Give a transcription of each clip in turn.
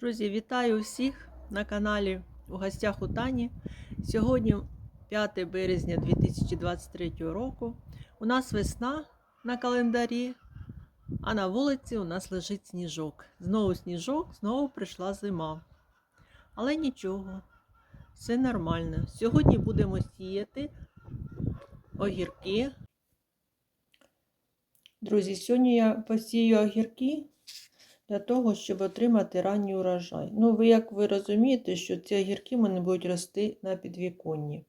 Друзі, вітаю всіх на каналі у гостях у Тані. Сьогодні 5 березня 2023 року. У нас весна на календарі, а на вулиці у нас лежить сніжок. Знову сніжок, знову прийшла зима. Але нічого, все нормально. Сьогодні будемо сіяти огірки. Друзі, сьогодні я посію огірки для того, щоб отримати ранній урожай. Ну, ви як ви розумієте, що ці огірки мене будуть рости на підвіконні.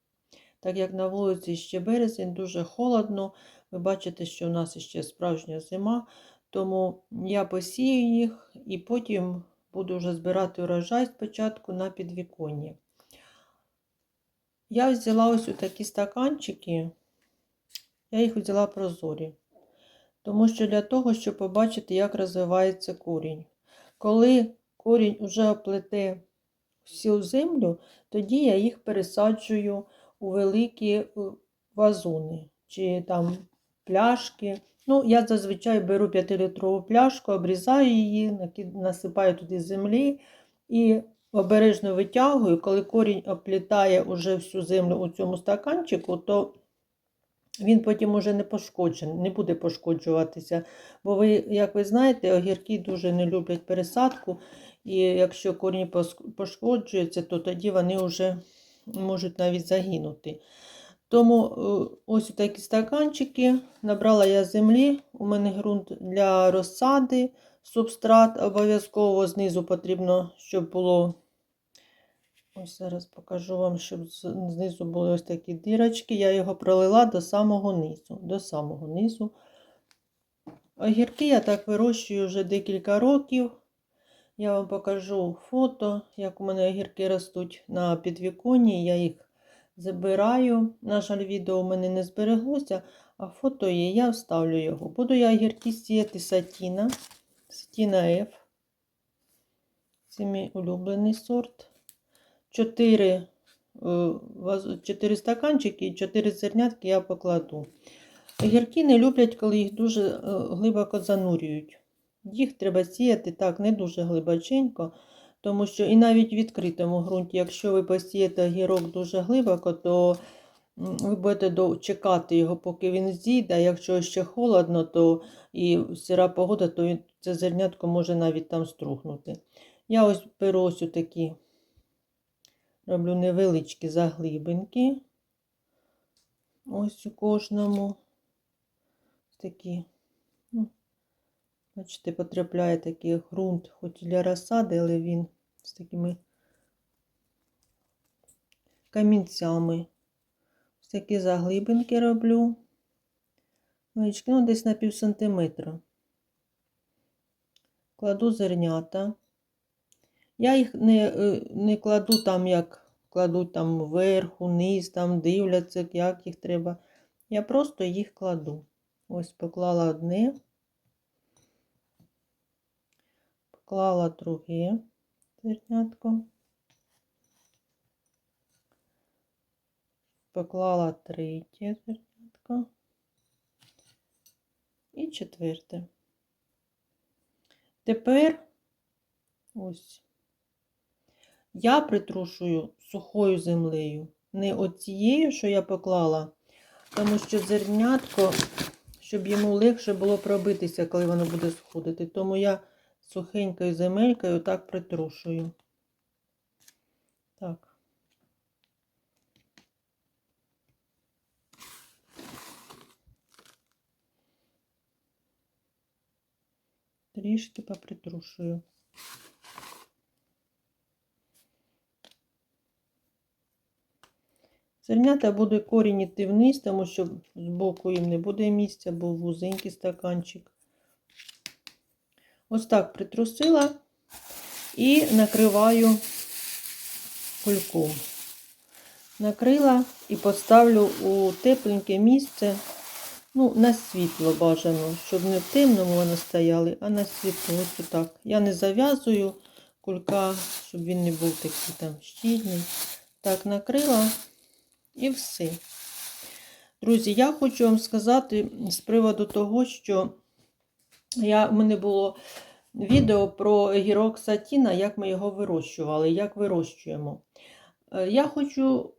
Так як на вулиці ще березень, дуже холодно. Ви бачите, що в нас ще справжня зима, тому я посію їх і потім буду вже збирати урожай спочатку на підвіконні. Я взяла ось такі стаканчики, я їх взяла прозорі. Тому що для того, щоб побачити, як розвивається корінь. Коли корінь вже оплете всю землю, тоді я їх пересаджую у великі е, вазони чи там пляшки. Ну, я зазвичай беру 5-літрову пляшку, обрізаю її, насипаю туди землі і обережно витягую. Коли корінь оплітає уже всю землю у цьому стаканчику, то він потім уже не пошкоджений, не буде пошкоджуватися. Бо ви, як ви знаєте, огірки дуже не люблять пересадку, і якщо корінь пошкоджується, то тоді вони вже можуть навіть загинути. Тому ось такі стаканчики. Набрала я землі, у мене ґрунт для розсади, субстрат обов'язково знизу потрібно, щоб було. Ось зараз покажу вам, щоб знизу були ось такі дірочки. Я його пролила до самого низу. До самого низу. Огірки я так вирощую вже декілька років. Я вам покажу фото, як у мене огірки ростуть на підвіконні. Я їх забираю. На жаль, відео у мене не збереглося, а фото є, я вставлю його. Буду я огірки сіяти сатіна. Сатіна F. Це мій улюблений сорт. 4, 4 стаканчики і 4 зернятки я покладу. Огірки не люблять, коли їх дуже е, глибоко занурюють. Їх треба сіяти так, не дуже глибоченько, тому що і навіть в відкритому ґрунті, якщо ви посієте огірок дуже глибоко, то ви будете чекати його, поки він зійде. А якщо ще холодно, то і сира погода, то це зернятко може навіть там струхнути. Я ось беру ось такі Роблю невеличкі заглибинки. Ось у кожному. Такі, ну, бачите, потрапляє такий ґрунт, хоч і для розсади, але він з такими камінцями. Ось такі заглибинки роблю. Ну, десь на пів сантиметра. Кладу зернята. Я їх не е, не кладу там, як кладуть там вверх, униз, там дивляться, як їх треба. Я просто їх кладу. Ось поклала одне, поклала друге зернятко, поклала третє зернятко і четверте. Тепер ось я притрушую сухою землею. Не оцією, що я поклала, тому що зернятко, щоб йому легше було пробитися, коли воно буде сходити. Тому я сухенькою земелькою так притрушую. Так. Трішки попритрушую. Зернята буде корінь іти вниз, тому що з боку їм не буде місця, бо вузенький стаканчик. Ось так притрусила і накриваю кульком. Накрила і поставлю у тепленьке місце, ну, на світло бажано, щоб не в темному вони стояли, а на світло. Ось так. Я не зав'язую кулька, щоб він не був такий там щільний. Так, накрила. І все. Друзі, я хочу вам сказати з приводу того, що я, в мене було відео про огірок сатіна, як ми його вирощували, як вирощуємо. Е, Я хочу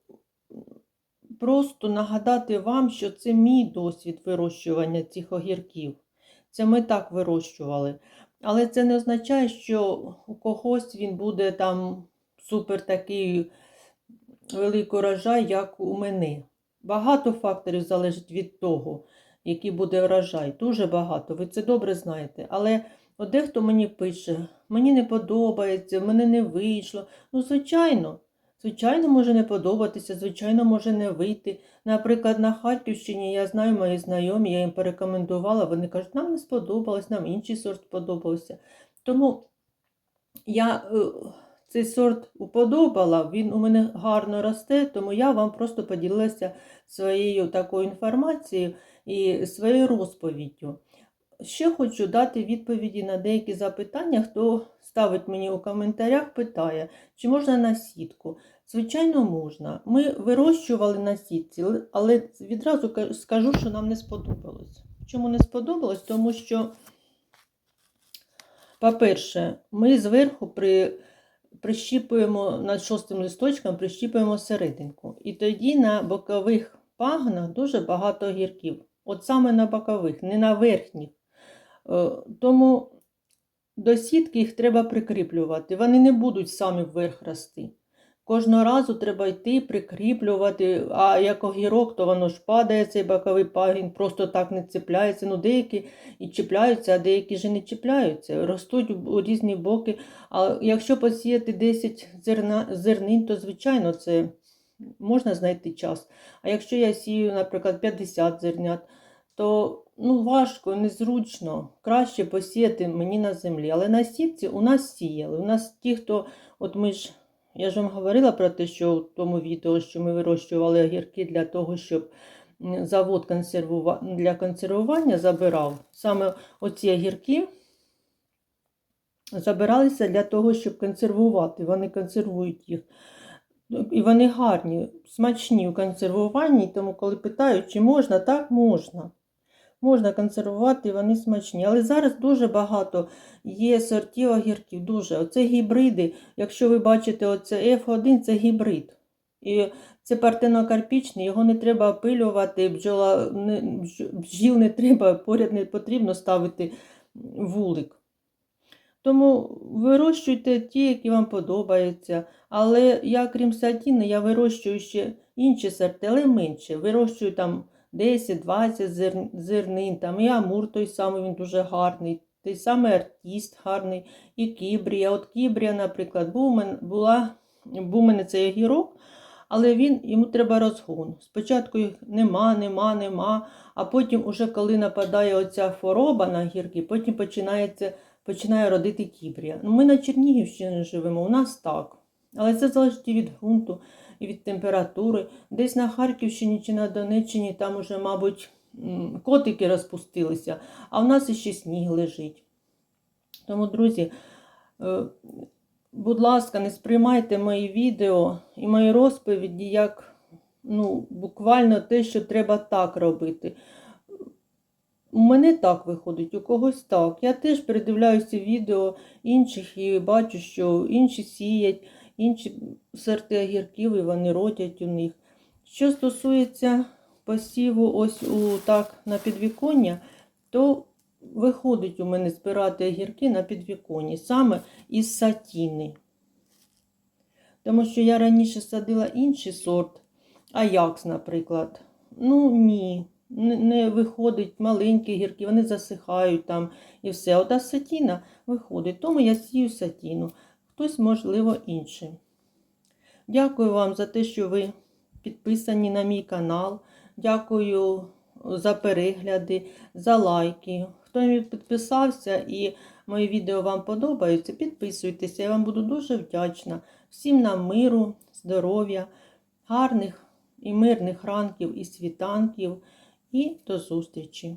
просто нагадати вам, що це мій досвід вирощування цих огірків. Це ми так вирощували. Але це не означає, що у когось він буде там супер такий великий урожай, як у мене. Багато факторів залежить від того, який буде урожай. Дуже багато, ви це добре знаєте. Але от дехто мені пише, мені не подобається, мене не вийшло. Ну, звичайно, звичайно, може не подобатися, звичайно, може не вийти. Наприклад, на Харківщині я знаю мої знайомі, я їм порекомендувала, вони кажуть, нам не сподобалось, нам інший сорт сподобався. Тому я е, цей сорт уподобала, він у мене гарно росте, тому я вам просто поділилася своєю такою інформацією і своєю розповіддю. Ще хочу дати відповіді на деякі запитання, хто ставить мені у коментарях, питає, чи можна на сітку. Звичайно, можна. Ми вирощували на сітці, але відразу скажу, що нам не сподобалось. Чому не сподобалось? Тому що, по-перше, ми зверху при, прищіпуємо над шостим листочком, прищіпуємо серединку. І тоді на бокових пагнах дуже багато гірків. От саме на бокових, не на верхніх. Е, Тому до сітки їх треба прикріплювати. Вони не будуть самі вверх рости. Кожного разу треба йти, прикріплювати, а як огірок, то воно ж падає, цей боковий пагін, просто так не чіпляється. Ну, деякі і чіпляються, а деякі ж не чіпляються, ростуть у різні боки. А якщо посіяти 10 зерна, зернин, то, звичайно, це можна знайти час. А якщо я сію, наприклад, 50 зернят, то ну, важко, незручно. Краще посіяти мені на землі. Але на сітці у нас сіяли. У нас ті, хто, от ми ж, я ж вам говорила про те, що в тому відео, що ми вирощували огірки для того, щоб завод консервува... для консервування забирав. Саме оці огірки забиралися для того, щоб консервувати. Вони консервують їх. І вони гарні, смачні у консервуванні, тому коли питають, чи можна, так можна. Можна консервувати, вони смачні. Але зараз дуже багато є сортів огірків. Дуже. Оце гібриди. Якщо ви бачите, оце F1 це гібрид. І це партенокарпічний, його не треба опилювати, бджола, не, бджіл не треба, поряд не потрібно ставити вулик. Тому вирощуйте ті, які вам подобаються. Але я, крім сатіни, я вирощую ще інші сорти, але менше. Вирощую там 10-20 зер... зернин, там і амур той самий, він дуже гарний, той самий артіст гарний, і кібрія. От кібрія, наприклад, був у мене, була, був у мене цей огірок, але він, йому треба розгон. Спочатку їх нема, нема, нема, а потім, уже коли нападає оця хвороба на гірки, потім починається, починає родити кібрія. Ну, ми на Чернігівщині живемо, у нас так. Але це залежить від ґрунту, і від температури. Десь на Харківщині чи на Донеччині там уже, мабуть, котики розпустилися, а в нас іще сніг лежить. Тому, друзі, е, будь ласка, не сприймайте мої відео і мої розповіді як ну, буквально те, що треба так робити. У мене так виходить, у когось так. Я теж передивляюся відео інших і бачу, що інші сіять, інші сорти огірків і вони родять у них. Що стосується посіву ось у так на підвіконня, то виходить у мене збирати огірки на підвіконні, саме із сатіни. Тому що я раніше садила інший сорт, аякс, наприклад. Ну ні, не, не виходить маленькі гірки, вони засихають там і все. Ота сатіна виходить, тому я сію сатіну. Хтось, можливо, інший. Дякую вам за те, що ви підписані на мій канал. Дякую за перегляди, за лайки. Хто не підписався і мої відео вам подобаються, підписуйтеся, я вам буду дуже вдячна. Всім нам миру, здоров'я, гарних і мирних ранків і світанків. І до зустрічі!